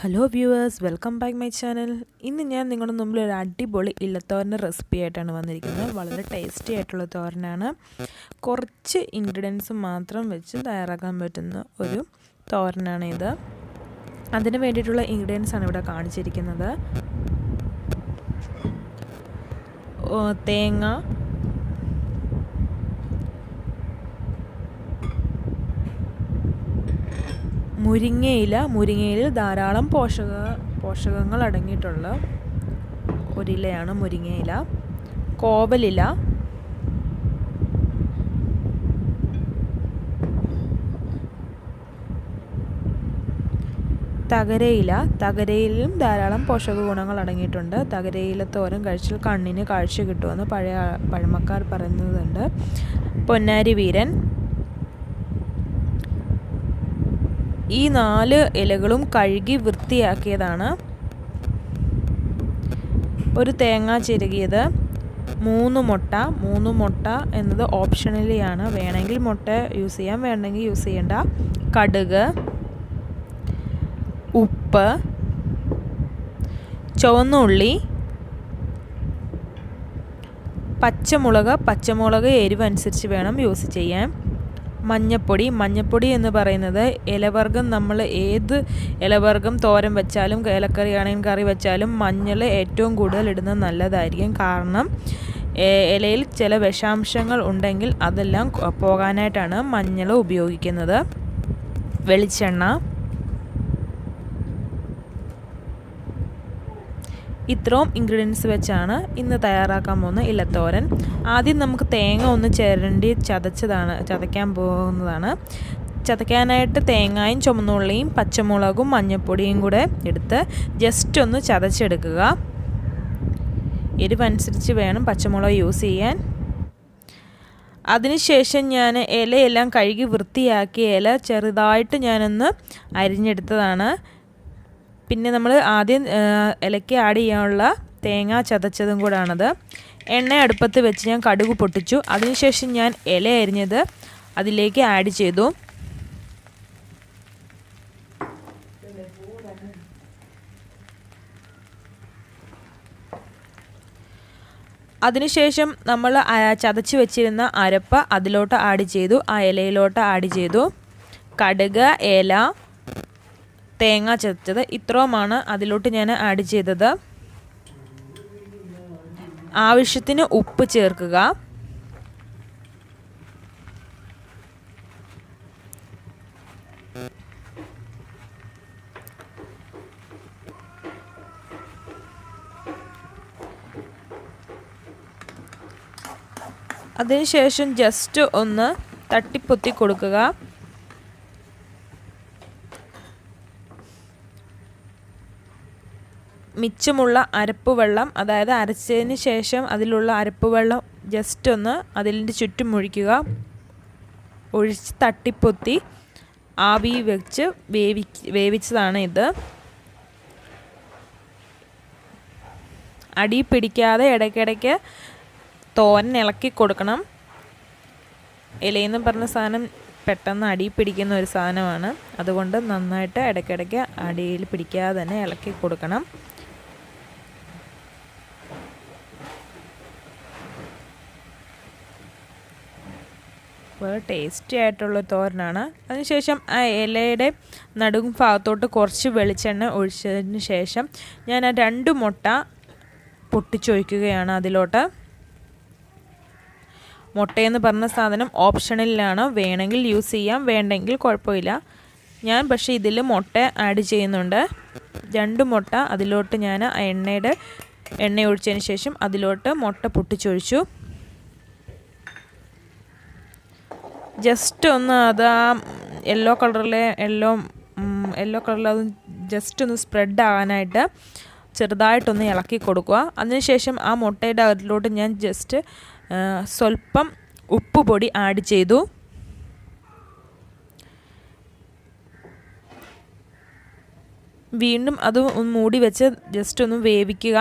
Hello viewers welcome back my channel ഇന്ന് ഞാൻ നിങ്ങളുടെ മുമ്പിൽ ഒരു അടിപൊളി ഇല്ലത്തോരന്റെ റെസിപ്പി ആയിട്ടാണ് വന്നിരിക്കുന്നത്. വളരെ ടേസ്റ്റി ആയിട്ടുള്ള തോരനാണ്. കുറച്ച് ഇൻഗ്രീഡിയൻസ് മാത്രം വെച്ച് തയ്യാറാക്കാൻ പറ്റുന്ന ഒരു തോരനാണ് ഇത്. അതിന് വേണ്ടിയിട്ടുള്ള ഇൻഗ്രീഡിയൻസ് ആണ് ഇവിടെ കാണിച്ചിരിക്കുന്നത്. തേങ്ങ മുരിങ്ങയില മുരിങ്ങയിൽ ധാരാളം പോഷക പോഷകങ്ങൾ അടങ്ങിയിട്ടുള്ള ഒരിലയാണ് മുരിങ്ങയില. കോവലില. തകരയില. തകരയിലും ധാരാളം പോഷക ഗുണങ്ങൾ അടങ്ങിയിട്ടുണ്ട്. തകരയില തോരൻ കഴിച്ചാൽ കണ്ണിന് കാഴ്ച കിട്ടുമെന്ന് പഴയ പഴമക്കാർ പറയുന്നതുണ്ട്. പൊന്നാരി വീരൻ ഈ നാല് ഇലകളും കഴുകി വൃത്തിയാക്കിയതാണ്. ഒരു തേങ്ങ ചിരകിയത് മൂന്ന് മുട്ട. മൂന്ന് മുട്ട എന്നത് ഓപ്ഷണലിയാണ്. വേണമെങ്കിൽ മുട്ട യൂസ് ചെയ്യാം. വേണമെങ്കിൽ യൂസ് ചെയ്യണ്ട. കടുക് ഉപ്പ് ചുവന്നുള്ളി പച്ചമുളക്. പച്ചമുളക് എരിവ് അനുസരിച്ച് വേണം യൂസ് ചെയ്യാൻ. മഞ്ഞപ്പൊടി. മഞ്ഞപ്പൊടി എന്ന് പറയുന്നത് ഇലവർഗം നമ്മൾ ഏത് ഇലവർഗം തോരൻ വെച്ചാലും ഇലക്കറി ആണെങ്കിൽ കറി വെച്ചാലും മഞ്ഞൾ ഏറ്റവും കൂടുതൽ ഇടുന്നത് നല്ലതായിരിക്കും. കാരണം ഇലയിൽ ചില വിഷാംശങ്ങൾ ഉണ്ടെങ്കിൽ അതെല്ലാം പോകാനായിട്ടാണ് മഞ്ഞൾ ഉപയോഗിക്കുന്നത്. വെളിച്ചെണ്ണ. ഇത്രയും ഇൻഗ്രീഡിയൻസ് വെച്ചാണ് ഇന്ന് തയ്യാറാക്കാൻ പോകുന്ന ഇലത്തോരൻ. ആദ്യം നമുക്ക് തേങ്ങ ഒന്ന് ചിരണ്ടി ചതച്ചതാണ് ചതയ്ക്കാൻ പോകുന്നതാണ്. ചതയ്ക്കാനായിട്ട് തേങ്ങയും ചുമന്നുള്ളിയും പച്ചമുളകും മഞ്ഞൾപ്പൊടിയും കൂടെ എടുത്ത് ജസ്റ്റ് ഒന്ന് ചതച്ചെടുക്കുക. എരിവനുസരിച്ച് വേണം പച്ചമുളക് യൂസ് ചെയ്യാൻ. അതിനുശേഷം ഞാൻ ഇലയെല്ലാം കഴുകി വൃത്തിയാക്കി ഇല ചെറുതായിട്ട് ഞാനൊന്ന് അരിഞ്ഞെടുത്തതാണ്. പിന്നെ നമ്മൾ ആദ്യം ഇലയ്ക്ക് ആഡ് ചെയ്യാനുള്ള തേങ്ങ ചതച്ചതും കൂടാണത്. എണ്ണ അടുപ്പത്ത് വെച്ച് ഞാൻ കടുക് പൊട്ടിച്ചു. അതിനുശേഷം ഞാൻ ഇല അരിഞ്ഞത് അതിലേക്ക് ആഡ് ചെയ്തു. അതിനുശേഷം നമ്മൾ ചതച്ച് വെച്ചിരുന്ന അരപ്പ അതിലോട്ട് ആഡ് ചെയ്തു. ആ ഇലയിലോട്ട് ആഡ് ചെയ്തു. കടുക് ഇല തേങ്ങ ചതച്ചത് ഇത്രയുമാണ് അതിലോട്ട് ഞാൻ ആഡ് ചെയ്തത്. ആവശ്യത്തിന് ഉപ്പ് ചേർക്കുക. അതിനുശേഷം ജസ്റ്റ് ഒന്ന് തട്ടിപ്പൊത്തി കൊടുക്കുക. മിച്ചമുള്ള അരപ്പ് വെള്ളം അതായത് അരച്ചതിന് ശേഷം അതിലുള്ള അരപ്പ് വെള്ളം ജസ്റ്റ് ഒന്ന് അതിന്റെ ചുറ്റും ഒഴിക്കുക ഒഴിച്ച് തട്ടിപ്പൊത്തി ആവി വെച്ച് വേവി വേവിച്ചതാണ് ഇത്. അടി പിടിക്കാതെ ഇടയ്ക്കിടയ്ക്ക് തോരൻ ഇളക്കി കൊടുക്കണം. ഇലയെന്ന് പറഞ്ഞ സാധനം പെട്ടെന്ന് അടി പിടിക്കുന്ന ഒരു സാധനമാണ്. അതുകൊണ്ട് നന്നായിട്ട് ഇടയ്ക്കിടയ്ക്ക് അടിയിൽ പിടിക്കാതെ തന്നെ ഇളക്കി കൊടുക്കണം. വളരെ ടേസ്റ്റി ആയിട്ടുള്ള തോരനാണ്. അതിനുശേഷം ആ ഇലയുടെ നടും ഭാഗത്തോട്ട് കുറച്ച് വെളിച്ചെണ്ണ ഒഴിച്ചതിന് ശേഷം ഞാൻ ആ രണ്ട് മുട്ട പൊട്ടിച്ചൊഴിക്കുകയാണ് അതിലോട്ട്. മുട്ടയെന്ന് പറഞ്ഞ സാധനം ഓപ്ഷണലിലാണ് വേണമെങ്കിൽ യൂസ് ചെയ്യാം വേണ്ടെങ്കിൽ കുഴപ്പമില്ല. ഞാൻ പക്ഷേ ഇതിൽ മുട്ട ആഡ് ചെയ്യുന്നുണ്ട്. രണ്ട് മുട്ട അതിലോട്ട് ഞാൻ എണ്ണയുടെ എണ്ണ ഒഴിച്ചതിന് ശേഷം അതിലോട്ട് മുട്ട പൊട്ടിച്ചൊഴിച്ചു. ജസ്റ്റ് ഒന്ന് അത് ആ യെല്ലോ കളറിലെ യെല്ലോ യെല്ലോ കളറിൽ അത് ജസ്റ്റ് ഒന്ന് സ്പ്രെഡ് ആകാനായിട്ട് ചെറുതായിട്ടൊന്ന് ഇളക്കി കൊടുക്കുക. അതിനുശേഷം ആ മുട്ടയുടെ അതിലോട്ട് ഞാൻ ജസ്റ്റ് സ്വല്പം ഉപ്പ് പൊടി ആഡ് ചെയ്തു. വീണ്ടും അത് മൂടി വെച്ച് ജസ്റ്റ് ഒന്ന് വേവിക്കുക.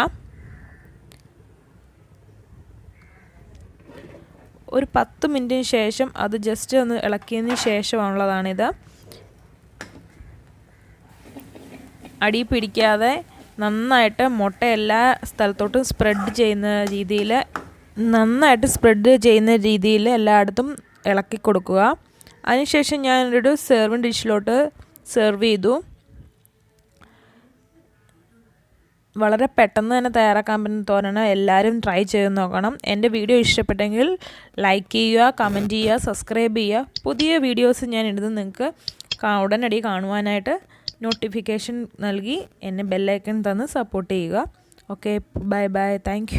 ഒരു പത്ത് മിനിറ്റിന് ശേഷം അത് ജസ്റ്റ് ഒന്ന് ഇളക്കിയതിന് ശേഷമുള്ളതാണിത് അടി പിടിക്കാതെ നന്നായിട്ട് മുട്ട എല്ലാ സ്ഥലത്തോട്ടും സ്പ്രെഡ് ചെയ്യുന്ന രീതിയിൽ നന്നായിട്ട് സ്പ്രെഡ് ചെയ്യുന്ന രീതിയിൽ എല്ലായിടത്തും ഇളക്കി കൊടുക്കുക. അതിനുശേഷം ഞാനൊരു സെർവിങ് ഡിഷിലോട്ട് സെർവ് ചെയ്തു. വളരെ പെട്ടെന്ന് തന്നെ തയ്യാറാക്കാൻ പറ്റുന്ന തോരണ് എല്ലാവരും ട്രൈ ചെയ്ത് നോക്കണം. എന്റെ വീഡിയോ ഇഷ്ടപ്പെട്ടെങ്കിൽ ലൈക്ക് ചെയ്യുക കമന്റ് ചെയ്യുക സബ്സ്ക്രൈബ് ചെയ്യുക. പുതിയ വീഡിയോസ് ഞാൻ ഇടുന്നത് നിങ്ങൾക്ക് ഉടനടി കാണുവാനായിട്ട് നോട്ടിഫിക്കേഷൻ നൽകി എന്നെ ബെല്ലൈക്കൺ തന്ന് സപ്പോർട്ട് ചെയ്യുക. Okay bye bye thank